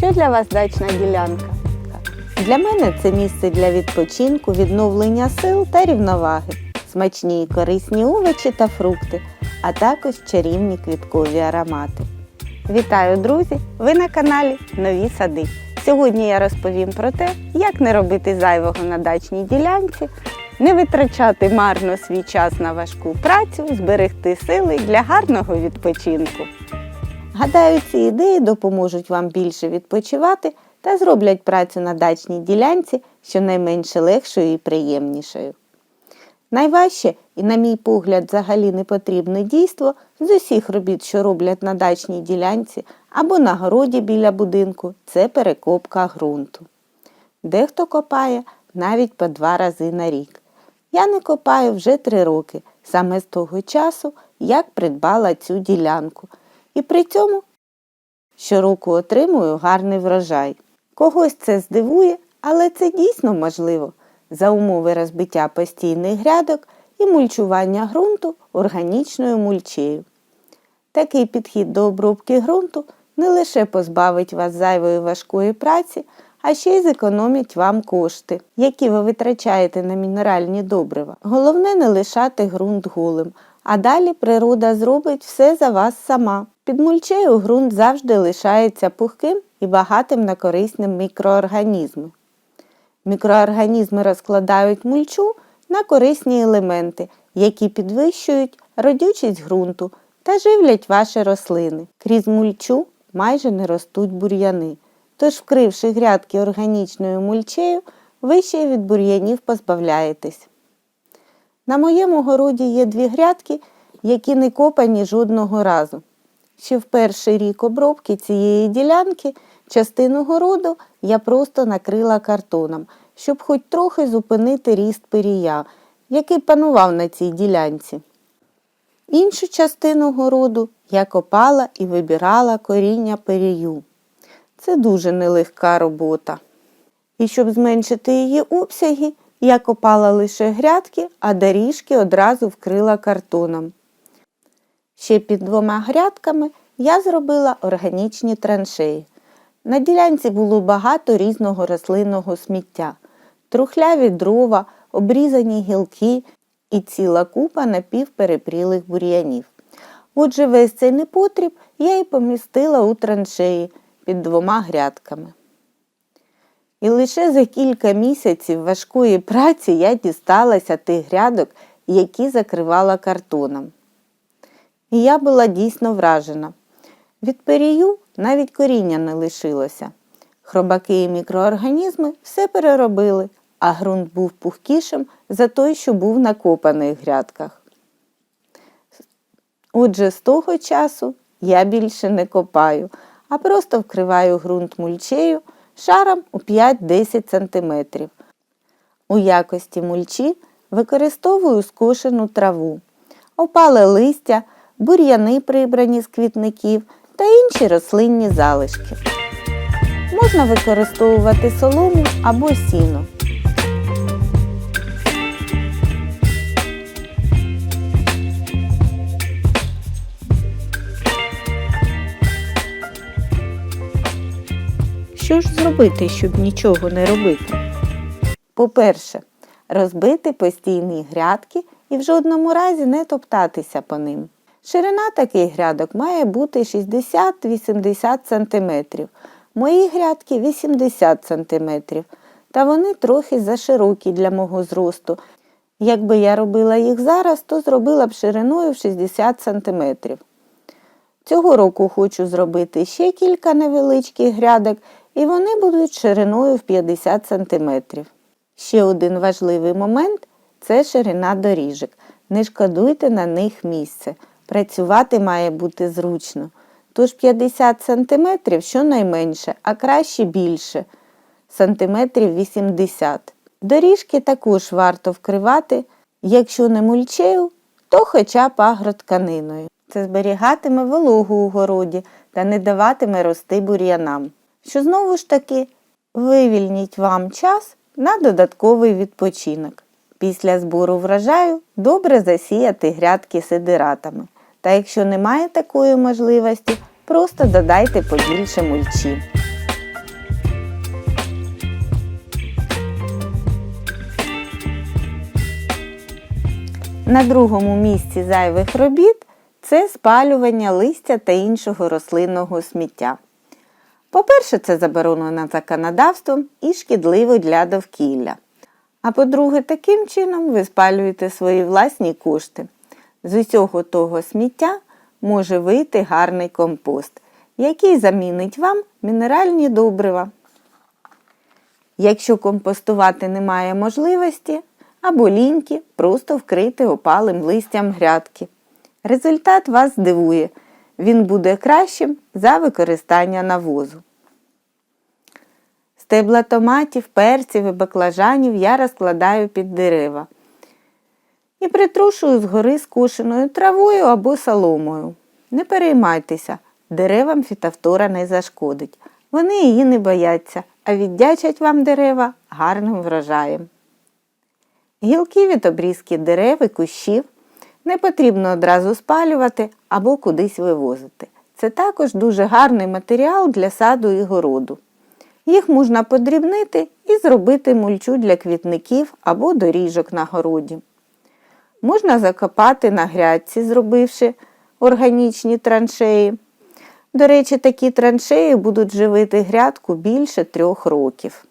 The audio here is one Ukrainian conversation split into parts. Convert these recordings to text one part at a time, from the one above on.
Що для вас дачна ділянка? Для мене це місце для відпочинку, відновлення сил та рівноваги, смачні і корисні овочі та фрукти, а також чарівні квіткові аромати. Вітаю, друзі! Ви на каналі Нові Сади. Сьогодні я розповім про те, як не робити зайвого на дачній ділянці, не витрачати марно свій час на важку працю, зберегти сили для гарного відпочинку. Гадаю, ці ідеї допоможуть вам більше відпочивати та зроблять працю на дачній ділянці щонайменше легшою і приємнішою. Найважче і, на мій погляд, взагалі не потрібне дійство з усіх робіт, що роблять на дачній ділянці або на городі біля будинку, це перекопка ґрунту. Дехто копає навіть по два рази на рік. Я не копаю вже три роки, саме з того часу, як придбала цю ділянку. І при цьому щороку отримую гарний врожай. Когось це здивує, але це дійсно можливо за умови розбиття постійних грядок і мульчування ґрунту органічною мульчею. Такий підхід до обробки ґрунту не лише позбавить вас зайвої важкої праці, а ще й зекономить вам кошти, які ви витрачаєте на мінеральні добрива. Головне не лишати ґрунт голим, а далі природа зробить все за вас сама. Під мульчею ґрунт завжди лишається пухким і багатим на корисні мікроорганізми. Мікроорганізми розкладають мульчу на корисні елементи, які підвищують родючість ґрунту та живлять ваші рослини. Крізь мульчу майже не ростуть бур'яни. Тож, вкривши грядки органічною мульчею, ви ще від бур'янів позбавляєтесь. На моєму городі є дві грядки, які не копані жодного разу. Ще в перший рік обробки цієї ділянки частину городу я просто накрила картоном, щоб хоч трохи зупинити ріст пирія, який панував на цій ділянці. Іншу частину городу я копала і вибирала коріння пирію. Це дуже нелегка робота. І щоб зменшити її обсяги, я копала лише грядки, а доріжки одразу вкрила картоном. Ще під двома грядками я зробила органічні траншеї. На ділянці було багато різного рослинного сміття, трухляві дрова, обрізані гілки і ціла купа напівперепрілих бур'янів. Отже, весь цей непотріб я і помістила у траншеї під двома грядками. І лише за кілька місяців важкої праці я дісталася тих грядок, які закривала картоном. І я була дійсно вражена. Від перію навіть коріння не лишилося. Хробаки і мікроорганізми все переробили, а ґрунт був пухкішим за той, що був на копаних грядках. Отже, з того часу я більше не копаю, а просто вкриваю ґрунт мульчею шаром у 5-10 см. У якості мульчі використовую скошену траву, опале листя, бур'яни прибрані з квітників та інші рослинні залишки. Можна використовувати солому або сіно. Що ж зробити, щоб нічого не робити? По-перше, розбити постійні грядки і в жодному разі не топтатися по ним. Ширина таких грядок має бути 60-80 см. Мої грядки 80 см. Та вони трохи заширокі для мого зросту. Якби я робила їх зараз, то зробила б шириною в 60 см. Цього року хочу зробити ще кілька невеличких грядок, і вони будуть шириною в 50 см. Ще один важливий момент це ширина доріжок. Не шкодуйте на них місце. Працювати має бути зручно. Тож 50 см щонайменше, а краще більше сантиметрів 80 Доріжки також варто вкривати, якщо не мульчею, то хоча б агротканиною. Це зберігатиме вологу у городі та не даватиме рости бур'янам що знову ж таки вивільніть вам час на додатковий відпочинок. Після збору врожаю добре засіяти грядки сидиратами. Та якщо немає такої можливості, просто додайте побільше мульчі. На другому місці зайвих робіт це спалювання листя та іншого рослинного сміття. По-перше, це заборонено законодавством і шкідливо для довкілля. А по-друге, таким чином ви спалюєте свої власні кошти. З усього того сміття може вийти гарний компост, який замінить вам мінеральні добрива. Якщо компостувати немає можливості, або ліньки, просто вкрити опалим листям грядки. Результат вас здивує, він буде кращим за використання навозу. Стебла томатів, перців і баклажанів я розкладаю під дерева і притрушую згори скошеною травою або соломою. Не переймайтеся, деревам фітофтора не зашкодить. Вони її не бояться, а віддячать вам дерева гарним врожаєм. Гілки від обрізки дерев і кущів не потрібно одразу спалювати або кудись вивозити. Це також дуже гарний матеріал для саду і городу. Їх можна подрібнити і зробити мульчу для квітників або доріжок на городі. Можна закопати на грядці, зробивши органічні траншеї. До речі, такі траншеї будуть живити грядку більше трьох років.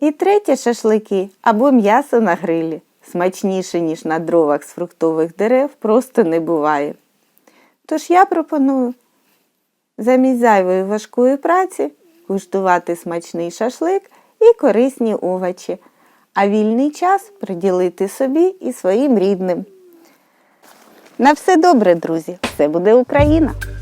І третє шашлики або м'ясо на грилі. Смачніше, ніж на дровах з фруктових дерев, просто не буває. Тож я пропоную замість зайвої важкої праці куштувати смачний шашлик і корисні овочі, а вільний час приділити собі і своїм рідним. На все добре, друзі! Все буде Україна!